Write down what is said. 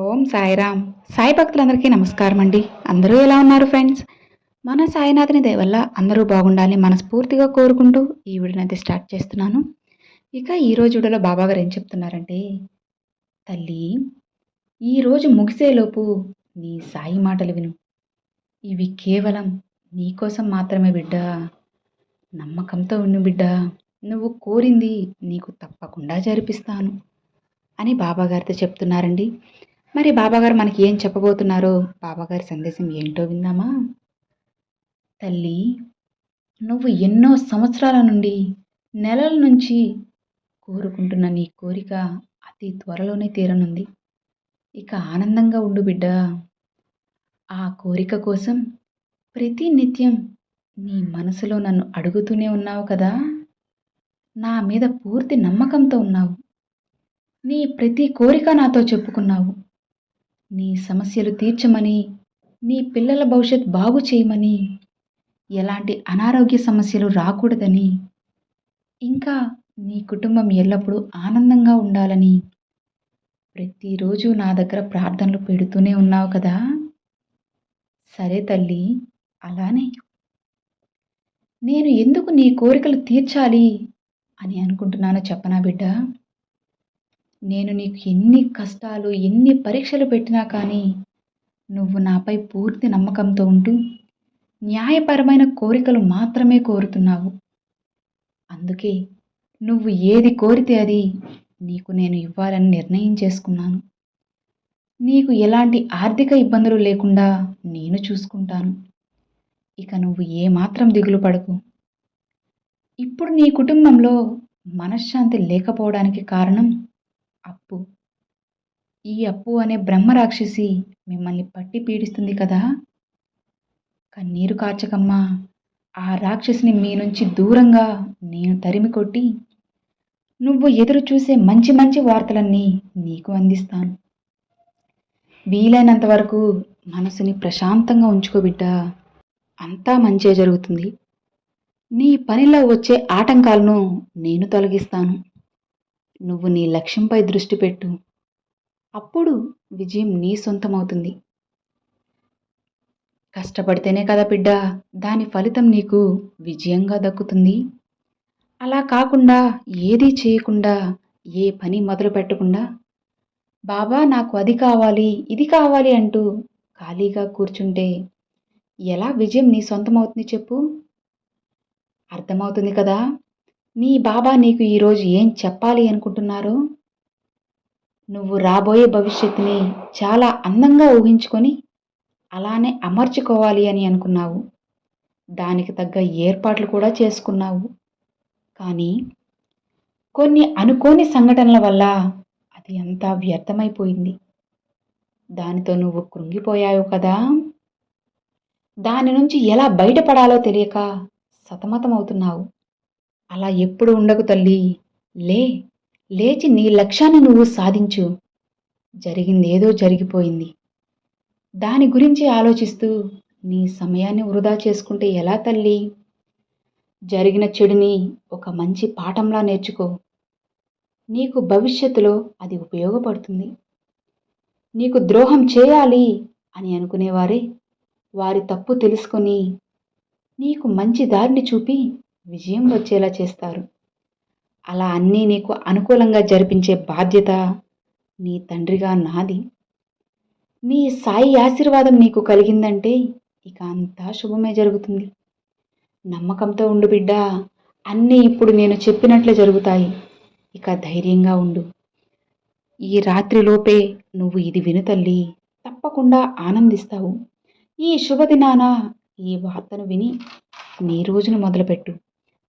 ఓం సాయిరామ్. సాయి భక్తులందరికీ నమస్కారం అండి అందరూ ఎలా ఉన్నారు ఫ్రెండ్స్? మన సాయినాథుని దయ వల్ల అందరూ బాగుండాలని మనస్ఫూర్తిగా కోరుకుంటూ ఈ వీడియోని అయితే స్టార్ట్ చేస్తున్నాను. ఇక ఈరోజు వీడియోలో బాబా గారు ఏం చెప్తున్నారంటే తల్లి ఈరోజు ముగిసేలోపు నీ సాయి మాటలు విను. ఇవి కేవలం నీకోసం మాత్రమే బిడ్డ. నమ్మకంతో విను బిడ్డ. నువ్వు కోరింది నీకు తప్పకుండా జరిపిస్తాను అని బాబాగారితో చెప్తున్నారండి. మరి బాబాగారు మనకి ఏం చెప్పబోతున్నారో? బాబాగారి సందేశం ఏంటో విందామా? తల్లి నువ్వు ఎన్నో సంవత్సరాల నుండి నెలల నుంచి కోరుకుంటున్న నీ కోరిక అతి త్వరలోనే తీరనుంది. ఇక ఆనందంగా ఉండు బిడ్డ. ఆ కోరిక కోసం ప్రతి నిత్యం నీ మనసులో నన్ను అడుగుతూనే ఉన్నావు కదా? నా మీద పూర్తి నమ్మకంతో ఉన్నావు. నీ ప్రతి కోరిక నాతో చెప్పుకున్నావు. నీ సమస్యలు తీర్చమని నీ పిల్లల భవిష్యత్ బాగు చేయమని ఎలాంటి అనారోగ్య సమస్యలు రాకూడదని ఇంకా నీ కుటుంబం ఎల్లప్పుడూ ఆనందంగా ఉండాలని ప్రతిరోజు నా దగ్గర ప్రార్థనలు పెడుతూనే ఉన్నావు కదా? సరే తల్లి అలానే. నేను ఎందుకు నీ కోరికలు తీర్చాలి అని అనుకుంటున్నానో చెప్పనా బిడ్డ? నేను నీకు ఎన్ని కష్టాలు ఎన్ని పరీక్షలు పెట్టినా కానీ నువ్వు నాపై పూర్తి నమ్మకంతో ఉంటూ న్యాయపరమైన కోరికలు మాత్రమే కోరుతున్నావు. అందుకే నువ్వు ఏది కోరితే అది నీకు నేను ఇవ్వాలని నిర్ణయం చేసుకున్నాను. నీకు ఎలాంటి ఆర్థిక ఇబ్బందులు లేకుండా నేను చూసుకుంటాను. ఇక నువ్వు ఏమాత్రం దిగులు పడకు. ఇప్పుడు నీ కుటుంబంలో మనశ్శాంతి లేకపోవడానికి కారణం అప్పు. ఈ అప్పు అనే బ్రహ్మరాక్షసి మిమ్మల్ని పట్టి పీడిస్తుంది కదా? కన్నీరు కార్చకమ్మా ఆ రాక్షసిని మీ నుంచి దూరంగా నేను తరిమి కొట్టి నువ్వు ఎదురు చూసే మంచి మంచి వార్తలన్నీ నీకు అందిస్తాను. వీలైనంత వరకు మనసుని ప్రశాంతంగా ఉంచుకోబిడ్డా అంతా మంచే జరుగుతుంది. నీ పనిలో వచ్చే ఆటంకాలను నేను తొలగిస్తాను. నువ్వు నీ లక్ష్యంపై దృష్టి పెట్టు. అప్పుడు విజయం నీ సొంతమవుతుంది. కష్టపడితేనే కదా బిడ్డ దాని ఫలితం నీకు విజయంగా దక్కుతుంది. అలా కాకుండా ఏదీ చేయకుండా ఏ పని మొదలు పెట్టకుండా బాబా నాకు అది కావాలి ఇది కావాలి అంటూ ఖాళీగా కూర్చుంటే ఎలా విజయం నీ సొంతమవుతుంది చెప్పు. అర్థమవుతుంది కదా? నీ బాబా నీకు ఈరోజు ఏం చెప్పాలి అనుకుంటున్నారు? నువ్వు రాబోయే భవిష్యత్తుని చాలా అందంగా ఊహించుకొని అలానే అమర్చుకోవాలి అని అనుకున్నావు. దానికి తగ్గ ఏర్పాట్లు కూడా చేసుకున్నావు. కానీ కొన్ని అనుకోని సంఘటనల వల్ల అది అంతా వ్యర్థమైపోయింది. దానితో నువ్వు కృంగిపోయావు కదా. దాని నుంచి ఎలా బయటపడాలో తెలియక సతమతమవుతున్నావు. అలా ఎప్పుడు ఉండకు తల్లి. లే లేచి నీ లక్ష్యాన్ని నువ్వు సాధించు. జరిగిందేదో జరిగిపోయింది. దాని గురించి ఆలోచిస్తూ నీ సమయాన్ని వృధా చేసుకుంటే ఎలా తల్లి? జరిగిన చెడుని ఒక మంచి పాఠంలా నేర్చుకో. నీకు భవిష్యత్తులో అది ఉపయోగపడుతుంది. నీకు ద్రోహం చేయాలి అని అనుకునేవారే. వారి తప్పు తెలుసుకొని నీకు మంచి దారిని చూపి విజయం వచ్చేలా చేస్తారు. అలా అన్నీ నీకు అనుకూలంగా జరిపించే బాధ్యత నీ తండ్రిగా నాది. నీ సాయి ఆశీర్వాదం నీకు కలిగిందంటే ఇక అంతా శుభమే జరుగుతుంది. నమ్మకంతో ఉండు బిడ్డ అన్నీ ఇప్పుడు నేను చెప్పినట్లే జరుగుతాయి. ఇక ధైర్యంగా ఉండు. ఈ రాత్రిలోపే నువ్వు ఇది విను తల్లి తప్పకుండా ఆనందిస్తావు. ఈ శుభదినాన ఈ వార్తను విని నీ రోజును మొదలుపెట్టు.